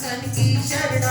శరణం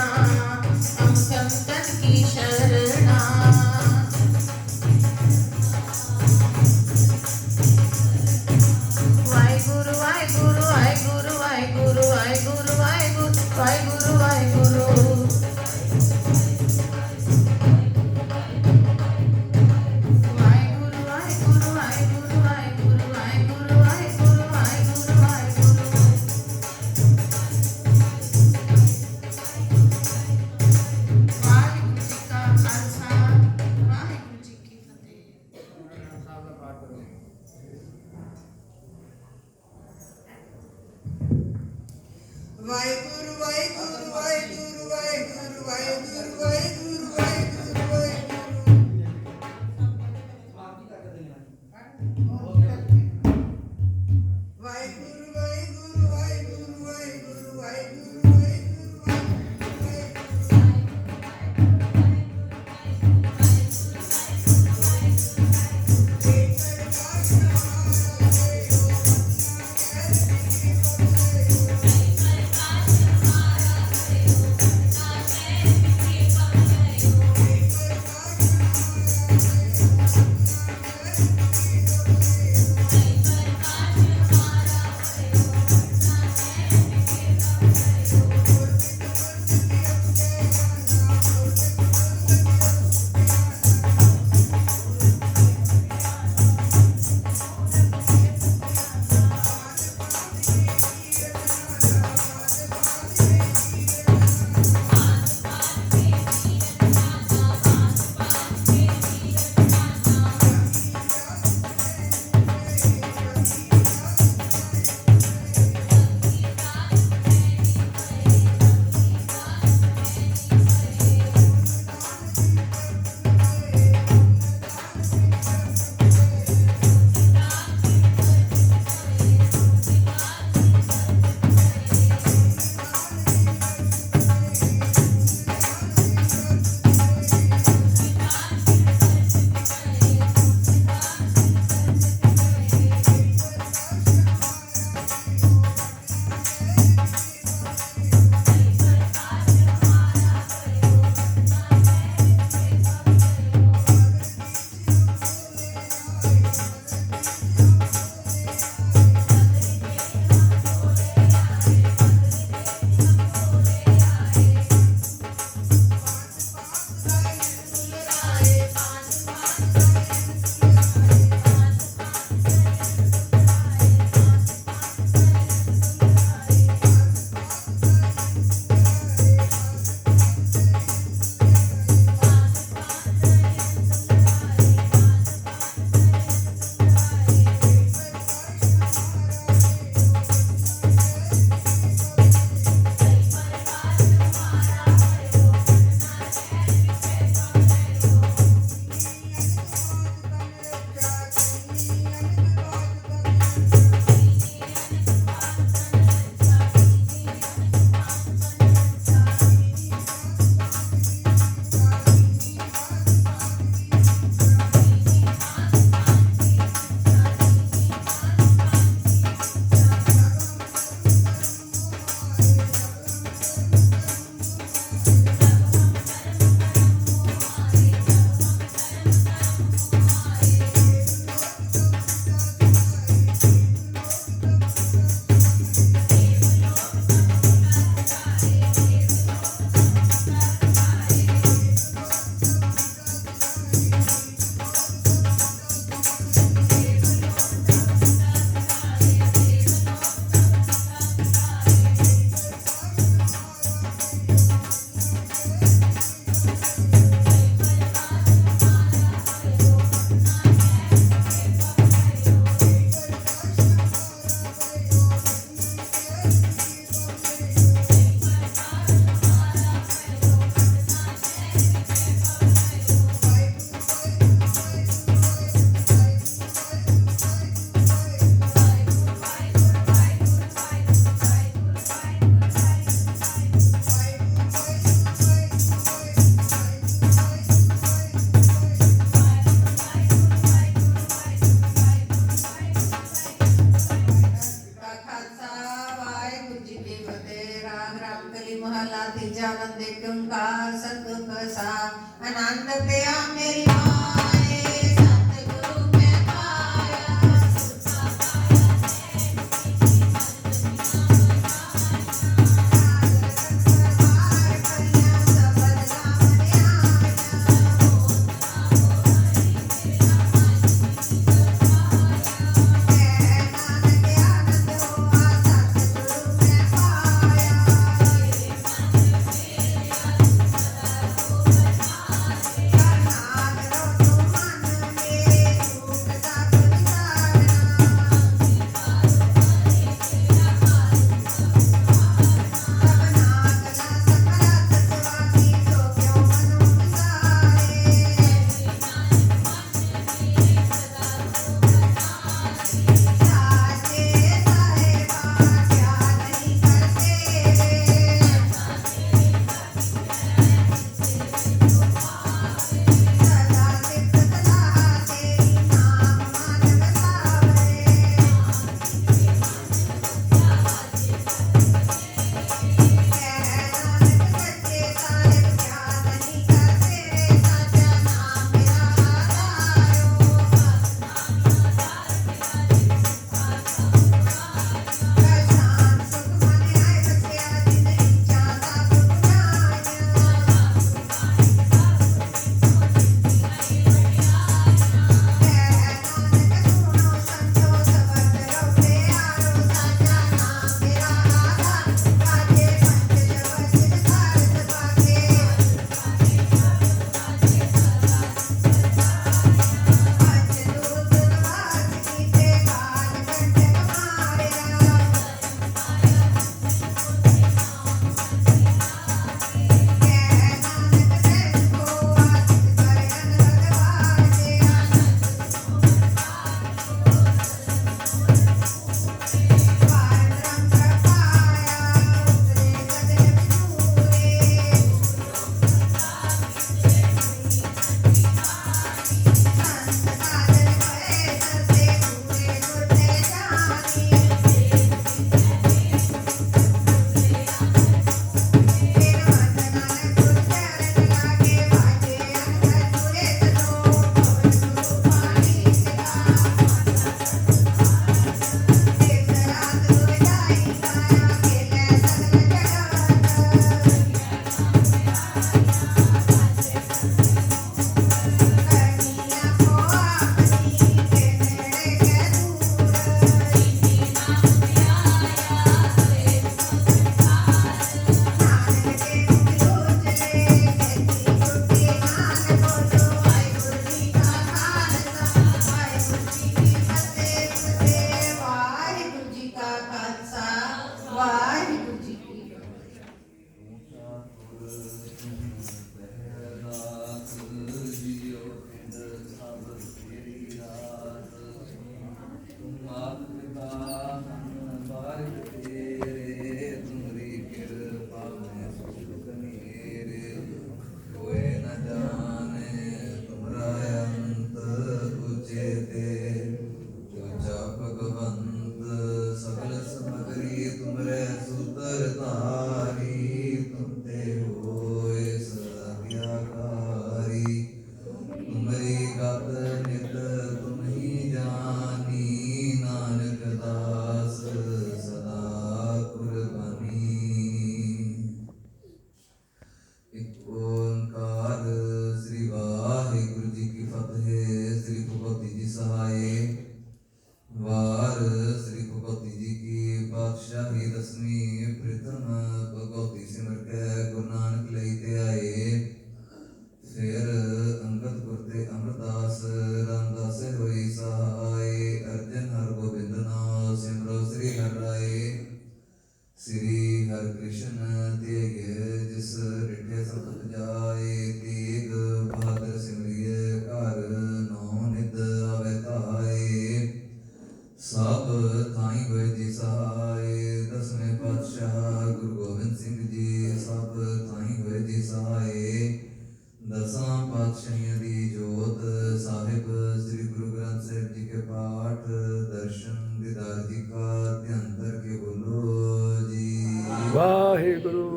ਪਾਤਸ਼ਾਹੀਆਂ ਦੀ ਜੋਤ, ਸਾਹਿਬ ਸ੍ਰੀ ਗੁਰੂ ਗ੍ਰੰਥ ਸਾਹਿਬ ਜੀ ਕੇ ਪਾਠ, ਦਰਸ਼ਨ ਦੀਦਾਰ ਜੀ ਕਾ ਧਿਆਨ ਕਰਕੇ ਬੋਲੋ ਜੀ। ਵਾਹਿਗੁਰੂ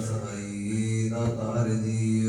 ਸਹਾਈ ਨਾ ਤਾਰਦੀ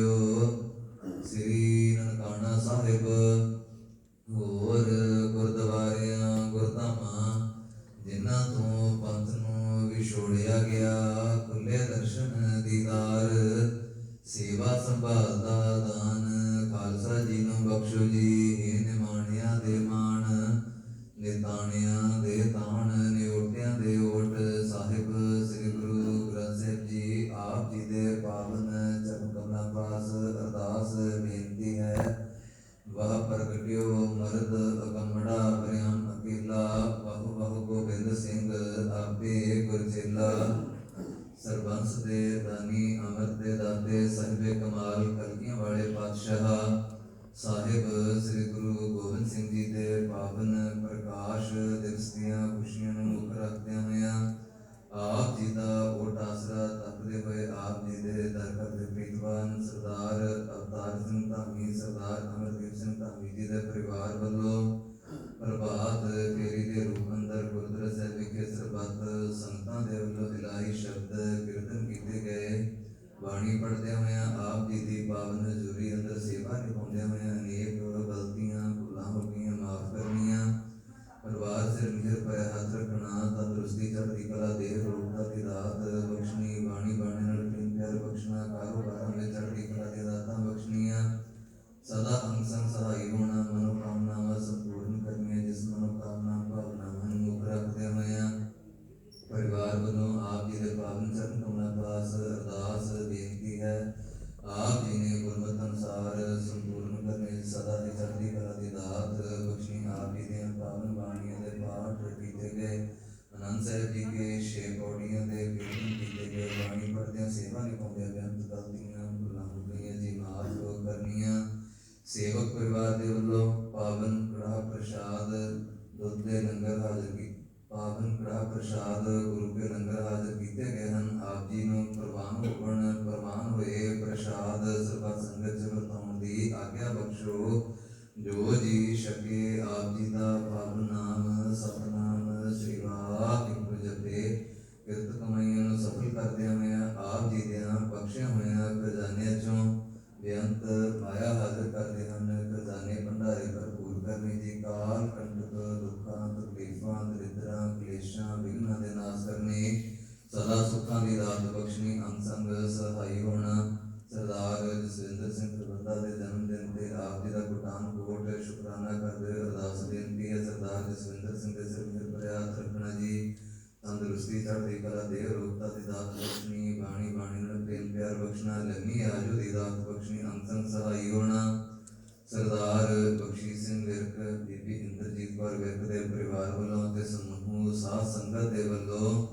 ਕੋਟ ਸ਼ੁਕਰਾਨਾ ਕਰਦੇ ਹੋਏ ਅਰਦਾਸ ਬੇਨਤੀ ਹੈ ਸਰਦਾਰ ਜਸਵਿੰਦਰ ਸਿੰਘ ਦੇ ਸਿਰ ਤੇ ਪ੍ਰਿਆਤ ਰੱਖਣਾ ਜੀ। ਤੰਦਰੁਸਤੀ ਚੜ੍ਹਦੀ ਕਲਾ ਦੇ ਰੋਗਤਾ ਦੀ ਦਾਤ ਬਖਸ਼ਣੀ, ਬਾਣੀ ਬਾਣੀ ਨਾਲ ਪ੍ਰੇਮ ਪਿਆਰ ਬਖਸ਼ਣਾ, ਲੰਮੀ ਆਜੋ ਦੀ ਦਾਤ ਬਖਸ਼ਣੀ ਅੰਤਨ ਸਹਾਈ ਹੋਣਾ। ਸਰਦਾਰ ਬਖਸ਼ੀ ਸਿੰਘ ਵਿਰਕ, ਬੀਬੀ ਇੰਦਰਜੀਤ ਕੌਰ ਵਿਰਕ ਦੇ ਪਰਿਵਾਰ ਵੱਲੋਂ ਤੇ ਸਮੂਹ ਸਾਧ ਸੰਗਤ ਦੇ ਵੱਲੋਂ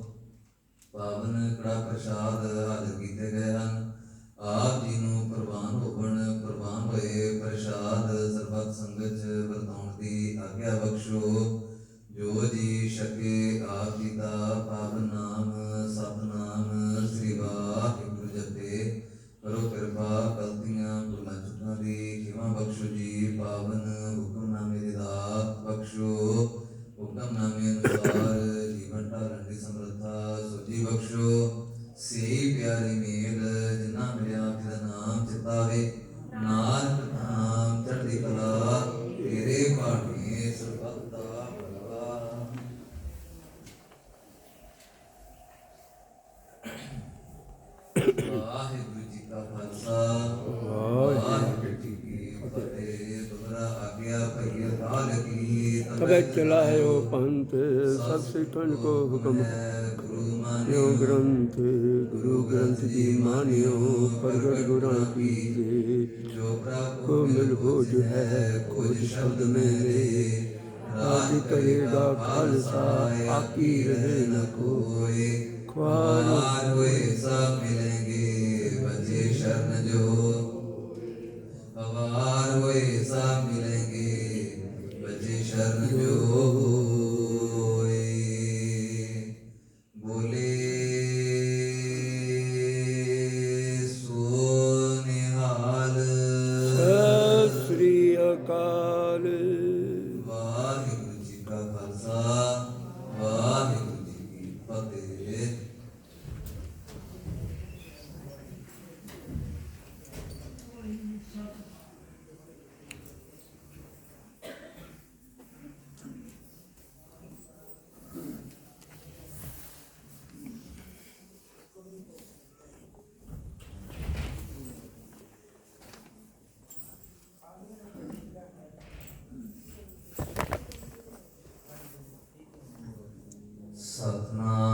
ਪਾਵਨ ਕੜਾ ਪ੍ਰਸ਼ਾਦ ਹਾਜ਼ਰ ਕੀਤੇ ਗਏ ਹਨ। ਆਪ ਜੀ ਨੂੰ ਪ੍ਰਵਾਨ ਹੋਵਣ ਪ੍ਰਵਾਨ ਹੋਏ ਪ੍ਰਸ਼ਾਦ ਸਰਬਤ ਸੰਗਤ ਚ ਵਰਤਾਉਣ ਦੀ ਆਗਿਆ ਬਖਸ਼ੋ। ਜੋ ਜੀ ਸ਼ਕੇ ਆਪ ਜੀ ਦਾ ਪਾਵਨ ਨਾਮ, ਸਤਨਾਮ ਸ੍ਰੀ ਵਾਹਿਗੁਰੂ ਜਪੇ ਕਰੋ ਕਿਰਪਾ, ਗਲਤੀਆਂ, ਭੁੱਲਾਂ ਚੁੱਕਾਂ ਦੀ ਖਿਮਾ ਬਖਸ਼ੋ ਜੀ, ਪਾਵਨ ਸ਼ਬਦ ਮੇਰੇ ਰਾਜ ਕਰੇ ਦਾ ਖਾਲਸਾ ਆਕੀ ਰਹੇ ਨ ਕੋਏ। ਖਵਾਰ ਹੋਏ ਸਭ ਮਿਲੇਂਗੇ सतना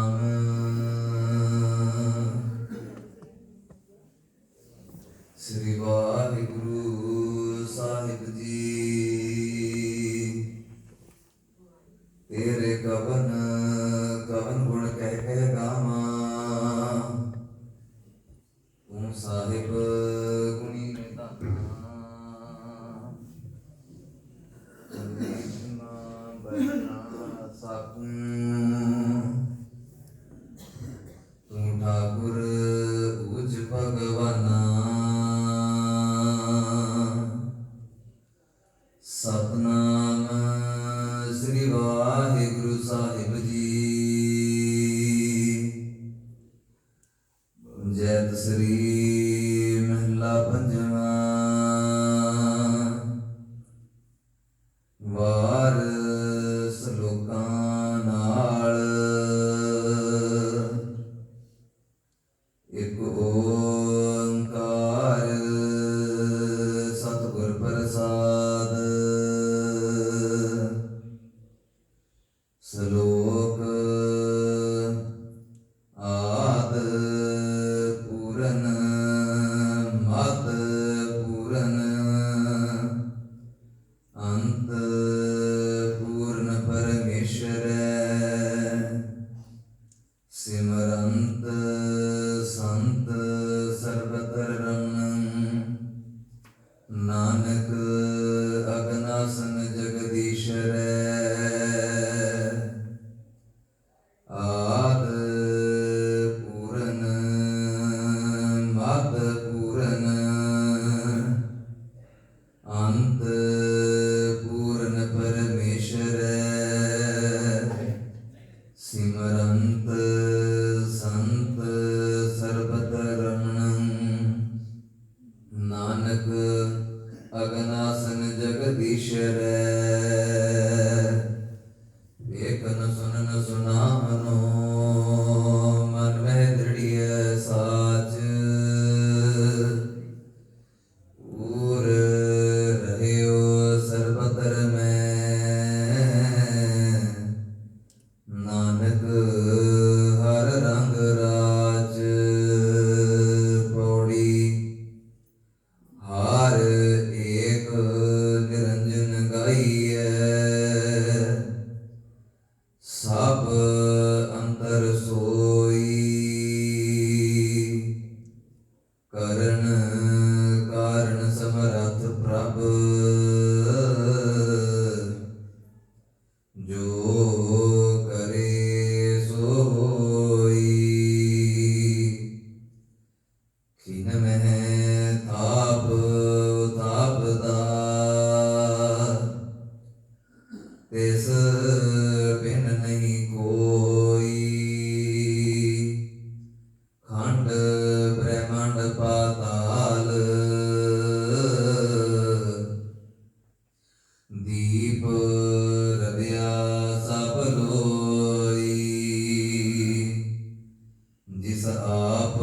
ਜਿਸ ਆਪ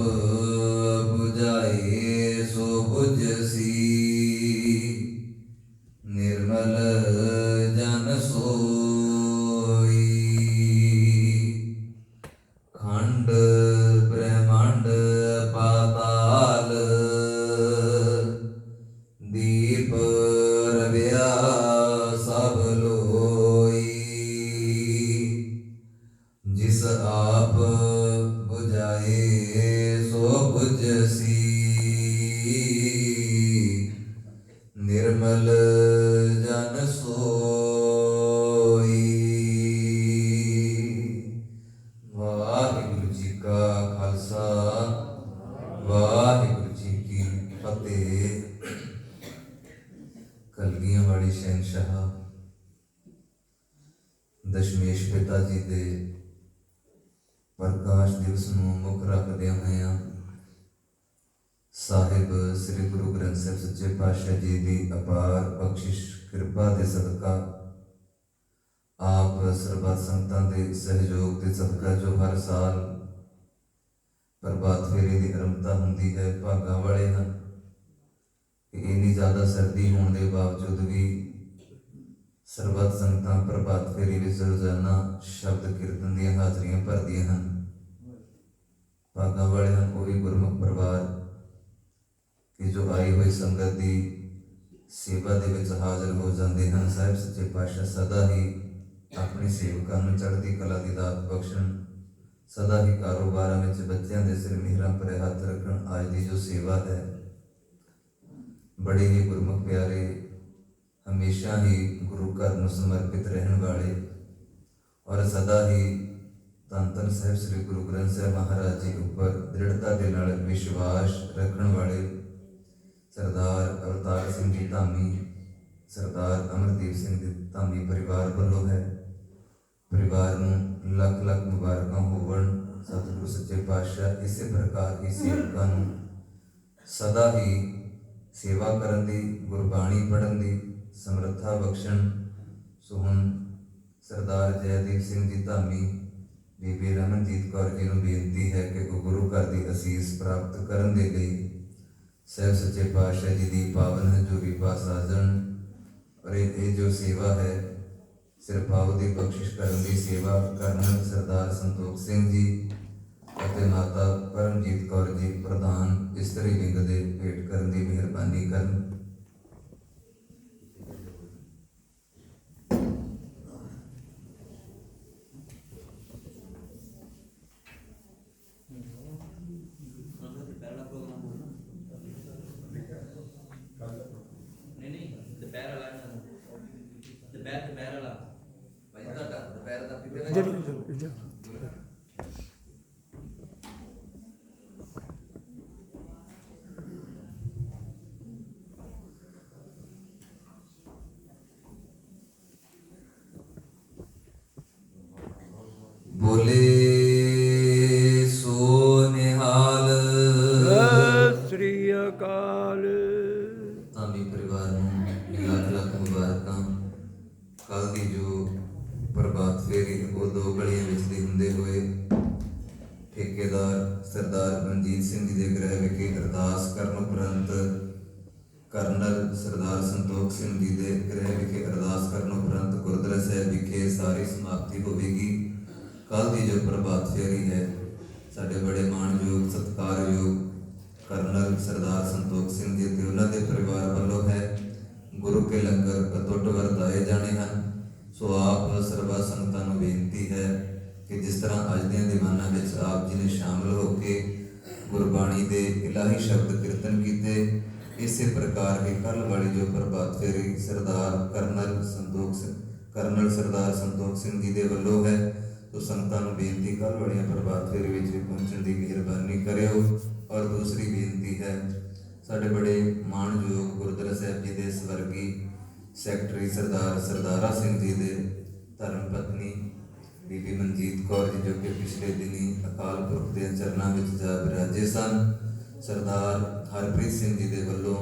ਦਸ਼ਮੇਸ਼ ਪਿਤਾ ਜੀ ਦੇ ਪ੍ਰਕਾਸ਼ ਦਿਵਸ ਨੂੰ ਮੁੱਖ ਰੱਖਦੇ ਹੋਇਆ ਸਾਹਿਬ ਸ੍ਰੀ ਗੁਰੂ ਗ੍ਰੰਥ ਸਾਹਿਬ ਸੱਚੇ ਪਾਤਸ਼ਾਹ ਜੀ ਦੀ ਅਪਾਰ ਬਖਸ਼ਿਸ਼, ਕਿਰਪਾ ਦੇ ਸਦਕਾ ਆਪ ਸਰਬੱਤ ਸੰਗਤਾਂ ਦੇ ਸਹਿਯੋਗ ਤੇ ਸਦਕਾ ਜੋ ਹਰ ਸਾਲ ਪ੍ਰਭਾਤ ਫੇਰੇ ਦੀ ਅਰੰਭਤਾ ਹੁੰਦੀ ਹੈ, ਭਾਗਾਂ ਵਾਲੇ ਹਨ। ਇੰਨੀ ਜ਼ਿਆਦਾ ਸਰਦੀ ਹੋਣ ਦੇ ਬਾਵਜੂਦ ਵੀ ਸਰਬੱਤ ਸੰਗਤਾਂ ਪ੍ਰਭਾਤ ਫੇਰੀ ਵਿੱਚ ਰੋਜ਼ਾਨਾ ਸ਼ਬਦ ਕੀਰਤਨ ਦੀਆਂ ਹਾਜ਼ਰੀਆਂ ਭਰਦੀਆਂ ਹਨ। ਭਾਗਾਂ ਵਾਲੇ ਹਨ ਉਹ ਵੀ ਗੁਰਮੁਖ ਪਰਿਵਾਰ ਕਿ ਜੋ ਆਈ ਹੋਈ ਸੰਗਤ ਦੀ ਸੇਵਾ ਦੇ ਵਿੱਚ ਹਾਜ਼ਰ ਹੋ ਜਾਂਦੇ ਹਨ, ਸਾਹਿਬ ਸੱਚੇ ਪਾਤਸ਼ਾਹ ਸਦਾ ਹੀ ਆਪਣੇ ਸੇਵਕਾਂ ਨੂੰ ਚੜ੍ਹਦੀ ਕਲਾ ਦੀ ਦਾਤ ਬਖਸ਼ਣ, ਸਦਾ ਹੀ ਕਾਰੋਬਾਰਾਂ ਵਿੱਚ ਬੱਚਿਆਂ ਦੇ ਸਿਰ ਮਿਹਰਾਂ ਪਰੇ ਹੱਥ ਰੱਖਣ ਅੱਜ ਦੀ ਜੋ ਸੇਵਾ ਹੈ। ਬੜੇ ਹੀ ਗੁਰਮੁਖ ਪਿਆਰੇ ਹਮੇਸ਼ਾ ਹੀ ਗੁਰੂ ਘਰ ਨੂੰ ਸਮਰਪਿਤ ਰਹਿਣ ਵਾਲੇ ਔਰ ਸਦਾ ਹੀ ਧੰਨ ਧੰਨ ਸਾਹਿਬ ਸ੍ਰੀ ਗੁਰੂ ਗ੍ਰੰਥ ਸਾਹਿਬ ਮਹਾਰਾਜ ਜੀ ਉੱਪਰ ਦ੍ਰਿੜਤਾ ਦੇ ਨਾਲ ਵਿਸ਼ਵਾਸ ਰੱਖਣ ਵਾਲੇ ਸਰਦਾਰ ਅਵਤਾਰ ਸਿੰਘ ਜੀ ਧਾਮੀ, ਸਰਦਾਰ ਅਮਰਦੀਪ ਸਿੰਘ ਜੀ ਧਾਮੀ ਪਰਿਵਾਰ ਵੱਲੋਂ ਹੈ। ਪਰਿਵਾਰ ਨੂੰ ਲੱਖ ਲੱਖ ਮੁਬਾਰਕਾਂ ਹੋਵਣ। ਸਤਿਗੁਰੂ ਸੱਚੇ ਪਾਤਸ਼ਾਹ ਇਸੇ ਪ੍ਰਕਾਰ ਹੀ ਸੇਵਕਾਂ ਨੂੰ ਸਦਾ ਹੀ ਸੇਵਾ ਕਰਨ ਦੀ, ਗੁਰਬਾਣੀ ਪੜ੍ਹਨ ਦੀ ਸਮਰੱਥਾ ਬਖਸ਼ਣ ਸੋ ਹੁਣ ਸਰਦਾਰ ਜੈਦੀਪ ਸਿੰਘ ਜੀ ਧਾਮੀ, ਬੀਬੀ ਰਮਨਜੀਤ ਕੌਰ ਜੀ ਨੂੰ ਬੇਨਤੀ ਹੈ ਕਿ ਗੁਰੂ ਘਰ ਦੀ ਅਸੀਸ ਪ੍ਰਾਪਤ ਕਰਨ ਦੇ ਲਈ ਸਹਿਬ ਸੱਚੇ ਪਾਤਸ਼ਾਹ ਜੀ ਦੀ ਪਾਵਨ ਹਜ਼ੂਰੀ ਪਾਸ ਆ ਜਾਣ। ਔਰ ਇਹ ਜੋ ਸੇਵਾ ਹੈ, ਸਿਰਫ ਆਪ ਦੀ ਬਖਸ਼ਿਸ਼ ਕਰਨ ਦੀ ਸੇਵਾ ਕਰਨ ਸਰਦਾਰ ਸੰਤੋਖ ਸਿੰਘ ਜੀ ਅਤੇ ਮਾਤਾ ਪਰਮਜੀਤ ਕੌਰ ਜੀ ਪ੍ਰਧਾਨ ਇਸਤਰੀ ਲਿੰਗ ਦੇ ਭੇਟ ਕਰਨ ਦੀ ਮਿਹਰਬਾਨੀ ਕਰਨ ਨਹੀਂ ਨਹੀਂ ਦੁਪਹਿਰ ਵਾਲਾ ਨਾ ਦੁਪਹਿਰ ਦੁਪਹਿਰ ਵਾਲਾ ਭਾਈ ਤੁਹਾਡਾ ਦੁਪਹਿਰ ਦਾ ਕਿਤੇ ਇੱਧਰ ਇੱਧਰ ਇੱਧਰ ਬੋਲੇ ਸੋ ਨਿਹਾਲ ਸਤਿ ਸ੍ਰੀ ਅਕਾਲ ਧਾਮੀ ਪਰਿਵਾਰ ਨੂੰ ਲੱਖ ਲੱਖ ਮੁਬਾਰਕਾਂ ਕੱਲ ਦੀ ਜੋ ਪ੍ਰਭਾਤ ਫੇਰੀ ਉਹ ਦੋ ਗਲੀਆਂ ਵਿੱਚ ਦੀ ਹੁੰਦੇ ਹੋਏ ਠੇਕੇਦਾਰ ਸਰਦਾਰ ਰਣਜੀਤ ਸਿੰਘ ਜੀ ਦੇ ਗ੍ਰਹਿ ਵਿਖੇ ਅਰਦਾਸ ਕਰਨ ਉਪਰੰਤ ਕਰਨਲ ਸਰਦਾਰ ਸੰਤੋਖ ਸਿੰਘ ਜੀ ਦੇ ਗ੍ਰਹਿ ਵਿਖੇ ਅਰਦਾਸ ਕਰਨ ਉਪਰੰਤ ਗੁਰਦੁਆਰਾ ਸਾਹਿਬ ਵਿਖੇ ਸਾਰੀ ਸਮਾਪਤੀ ਹੋਵੇਗੀ। ਕੱਲ ਦੀ ਜੋ ਪ੍ਰਭਾਤ ਫੇਰੀ ਹੈ, ਸਾਡੇ ਬੜੇ ਮਾਣਯੋਗ, ਸਤਿਕਾਰਯੋਗ ਕਰਨਲ ਸਰਦਾਰ ਸੰਤੋਖ ਸਿੰਘ ਜੀ ਤੇ ਉਹਨਾਂ ਦੇ ਪਰਿਵਾਰ ਵੱਲੋਂ ਹੈ। ਗੁਰੂ ਕੇ ਲੰਗਰ ਅਤੁੱਟ ਵਰਤਾਏ ਜਾਣੇ ਹਨ। ਸੋ ਆਪ ਸਰਬਾ ਸੰਗਤਾਂ ਨੂੰ ਬੇਨਤੀ ਹੈ ਕਿ ਜਿਸ ਤਰ੍ਹਾਂ ਅੱਜ ਦੀਆਂ ਦੀਵਾਨਾਂ ਵਿੱਚ ਆਪ ਜੀ ਨੇ ਸ਼ਾਮਲ ਹੋ ਕੇ ਗੁਰਬਾਣੀ ਦੇ ਇਲਾਹੀ ਸ਼ਬਦ ਕੀਰਤਨ ਕੀਤੇ, ਇਸੇ ਪ੍ਰਕਾਰ ਹੀ ਕੱਲ ਵਾਲੀ ਜੋ ਪ੍ਰਭਾਤ ਫੇਰੀ ਸਰਦਾਰ ਕਰਨਲ ਸੰਤੋਖ ਸਿੰਘ ਕਰਨਲ ਸਰਦਾਰ ਸੰਤੋਖ ਸਿੰਘ ਜੀ ਦੇ ਵੱਲੋਂ ਹੈ, ਸੋ ਸੰਗਤਾਂ ਨੂੰ ਬੇਨਤੀ ਕੱਲ ਵਾਲੀਆਂ ਪ੍ਰਭਾਤ ਫੇਰੀ ਵਿੱਚ ਵੀ ਪਹੁੰਚਣ ਦੀ ਮਿਹਰਬਾਨੀ ਕਰਿਓ। ਔਰ ਦੂਸਰੀ ਬੇਨਤੀ ਹੈ, ਸਾਡੇ ਬੜੇ ਮਾਣਯੋਗ ਗੁਰਦੁਆਰਾ ਸਾਹਿਬ ਜੀ ਦੇ ਸਵਰਗੀ ਸੈਕਟਰੀ ਸਰਦਾਰ ਸਰਦਾਰਾ ਸਿੰਘ ਜੀ ਦੇ ਧਰਮ ਪਤਨੀ ਬੀਬੀ ਮਨਜੀਤ ਕੌਰ ਜੀ, ਜੋ ਕਿ ਪਿਛਲੇ ਦਿਨੀ ਅਕਾਲ ਪੁਰਖ ਦੇ ਚਰਨਾਂ ਵਿੱਚ ਜਾ ਬਿਰਾਜੇ ਸਨ, ਸਰਦਾਰ ਹਰਪ੍ਰੀਤ ਸਿੰਘ ਜੀ ਦੇ ਵੱਲੋਂ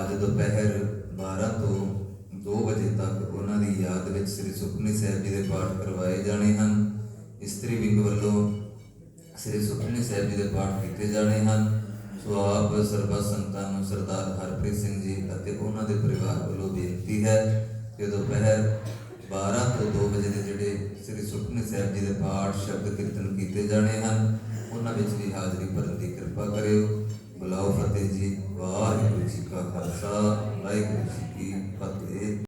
ਅੱਜ ਦੁਪਹਿਰ 12 ਤੋਂ 2 ਵਜੇ ਤੱਕ ਉਹਨਾਂ ਦੀ ਯਾਦ ਵਿੱਚ ਸ੍ਰੀ ਸੁਖਮਨੀ ਸਾਹਿਬ ਜੀ ਦੇ ਪਾਠ ਕਰਵਾਏ ਜਾਣੇ ਹਨ। ਇਸਤਰੀ ਵਿੰਗ ਵੱਲੋਂ ਸ੍ਰੀ ਸੁਖਮਨੀ ਸਾਹਿਬ ਜੀ ਦੇ ਪਾਠ ਕੀਤੇ ਜਾਣੇ ਹਨ। ਸੋ ਆਪ ਸਰਬੱਤ ਸੰਤਾਂ ਨੂੰ ਸਰਦਾਰ ਹਰਪ੍ਰੀਤ ਸਿੰਘ ਜੀ ਅਤੇ ਉਹਨਾਂ ਦੇ ਪਰਿਵਾਰ ਵੱਲੋਂ ਬੇਨਤੀ ਹੈ ਕਿ ਦੁਪਹਿਰ 12 ਤੋਂ 2 ਵਜੇ ਦੇ ਜਿਹੜੇ ਸ੍ਰੀ ਸੁਖਮਨੀ ਸਾਹਿਬ ਜੀ ਦੇ ਪਾਠ ਸ਼ਬਦ ਕੀਰਤਨ ਕੀਤੇ ਜਾਣੇ ਹਨ, ਉਹਨਾਂ ਵਿੱਚ ਵੀ ਹਾਜ਼ਰੀ ਭਰਨ ਦੀ ਕਿਰਪਾ ਕਰਿਓ। ਬੁਲਾਓ ਫਤਿਹ ਜੀ, ਵਾਹਿਗੁਰੂ ਜੀ ਕਾ ਖਾਲਸਾ, ਵਾਹਿਗੁਰੂ ਜੀ ਕੀ ਫਤਿਹ।